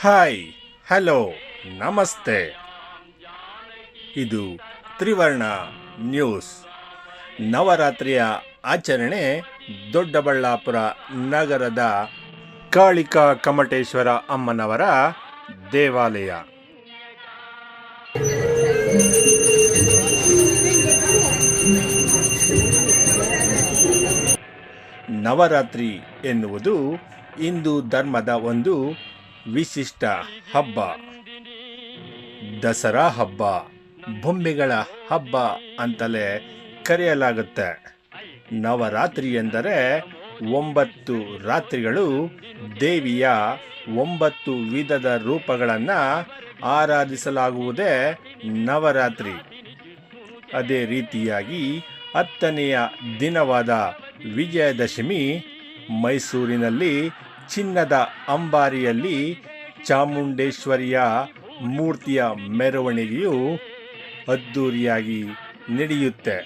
Hi, hello, ನಮಸ್ತೆ. ಇದು ತ್ರಿವರ್ಣ ನ್ಯೂಸ್. ನವರಾತ್ರಿಯ ಆಚರಣೆ ದೊಡ್ಡಬಳ್ಳಾಪುರ ನಗರದ ಕಾಳಿಕಾ ಕಮಟೇಶ್ವರ ಅಮ್ಮನವರ ದೇವಾಲಯ. ನವರಾತ್ರಿ ಎನ್ನುವುದು ಹಿಂದೂ ಧರ್ಮದ ಒಂದು ವಿಶಿಷ್ಟ ಹಬ್ಬ. ದಸರಾ ಹಬ್ಬ ಬೊಂಬೆಗಳ ಹಬ್ಬ ಅಂತಲೇ ಕರೆಯಲಾಗುತ್ತೆ. ನವರಾತ್ರಿ ಎಂದರೆ ಒಂಬತ್ತು ರಾತ್ರಿಗಳು ದೇವಿಯ ಒಂಬತ್ತು ವಿಧದ ರೂಪಗಳನ್ನು ಆರಾಧಿಸಲಾಗುವುದೇ ನವರಾತ್ರಿ. ಅದೇ ರೀತಿಯಾಗಿ ಹತ್ತನೆಯ ದಿನವಾದ ವಿಜಯದಶಮಿ ಮೈಸೂರಿನಲ್ಲಿ ಚಿನ್ನದ ಅಂಬಾರಿಯಲ್ಲಿ ಚಾಮುಂಡೇಶ್ವರಿಯ ಮೂರ್ತಿಯ ಮೆರವಣಿಗೆಯು ಅದ್ಧೂರಿಯಾಗಿ ನಡೆಯುತ್ತೆ.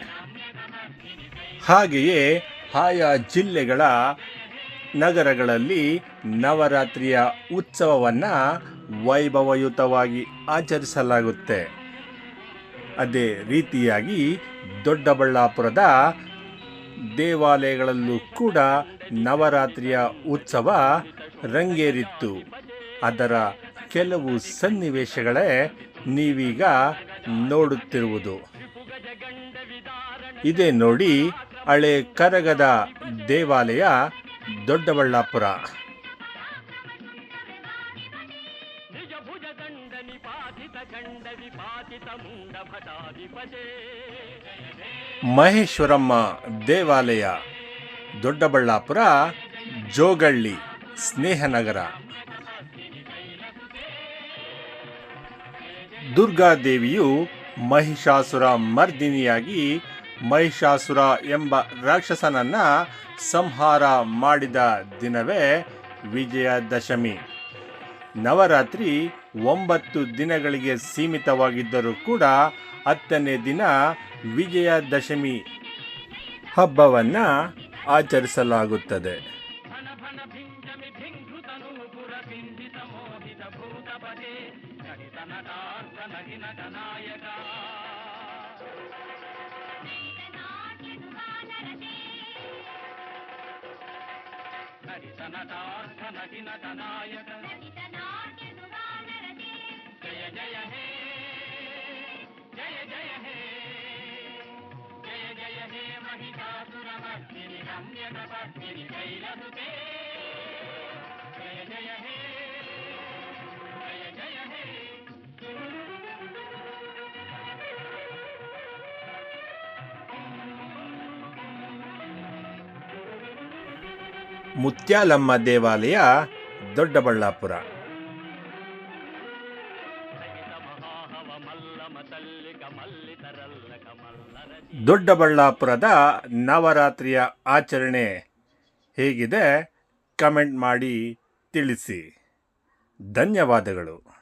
ಹಾಗೆಯೇ ಆಯಾ ಜಿಲ್ಲೆಗಳ ನಗರಗಳಲ್ಲಿ ನವರಾತ್ರಿಯ ಉತ್ಸವವನ್ನು ವೈಭವಯುತವಾಗಿ ಆಚರಿಸಲಾಗುತ್ತೆ. ಅದೇ ರೀತಿಯಾಗಿ ದೊಡ್ಡಬಳ್ಳಾಪುರದ ದೇವಾಲಯಗಳಲ್ಲೂ ಕೂಡ ನವರಾತ್ರಿಯ ಉತ್ಸವ ರಂಗೇರಿತ್ತು. ಅದರ ಕೆಲವು ಸನ್ನಿವೇಶಗಳೇ ನೀವೀಗ ನೋಡುತ್ತಿರುವುದು. ಇದೇ ನೋಡಿ ಹಳೆ ಕರಗದ ದೇವಾಲಯ, ದೊಡ್ಡಬಳ್ಳಾಪುರ. ಮಹೇಶ್ವರಮ್ಮ ದೇವಾಲಯ. ದೊಡ್ಡಬಳ್ಳಾಪುರ, ಜೋಗಳ್ಳಿ, ಸ್ನೇಹನಗರ. ದುರ್ಗಾದೇವಿಯು ಮಹಿಷಾಸುರ ಮರ್ದಿನಿಯಾಗಿ ಮಹಿಷಾಸುರ ಎಂಬ ರಾಕ್ಷಸನನ್ನ ಸಂಹಾರ ಮಾಡಿದ ದಿನವೇ ವಿಜಯದಶಮಿ. ನವರಾತ್ರಿ ಒಂಬತ್ತು ದಿನಗಳಿಗೆ ಸೀಮಿತವಾಗಿದ್ದರೂ ಕೂಡ ಹತ್ತನೇ ದಿನ ವಿಜಯದಶಮಿ. ಹಬ್ಬವನ್ನು ಆಚರಿಸಲಾಗುತ್ತದೆ ಭನ ಭನ ಭಿಂಜಮಿ ಭಿಂಘೃತನು ಪುರ ಬಿಂದಿತ ಮೋಹಿತ ಭೂತಪತೆ ನಡಿತ ನಟಾರ್ಥ ನಗಿನ ನಾಯಕ ನಡಿತ ನಟಾರ್ಥ ನಗಿನ ನಾಯಕ ಜಯ ಜಯ ಹೇ ಜಯ ಜಯ ಹೇ ಜಯ ಜಯ ಹೇ ಮಹಿಷಾಸುರ ಮರ್ದಿನಿ ರಮ್ಯಕ ಪತ್ನಿನಿ ಕೈಲಸುತೆ ಜಯ ಜಯ ಹೇ ಜಯ ಜಯ ಹೇ ಮುತ್ಯಾಲಮ್ಮ ದೇವಾಲಯ ದೊಡ್ಡಬಳ್ಳಾಪುರ ದೊಡ್ಡಬಳ್ಳಾಪುರದ ನವರಾತ್ರಿಯ ಆಚರಣೆ ಹೇಗಿದೆ? ಕಮೆಂಟ್ ಮಾಡಿ ತಿಳಿಸಿ. ಧನ್ಯವಾದಗಳು.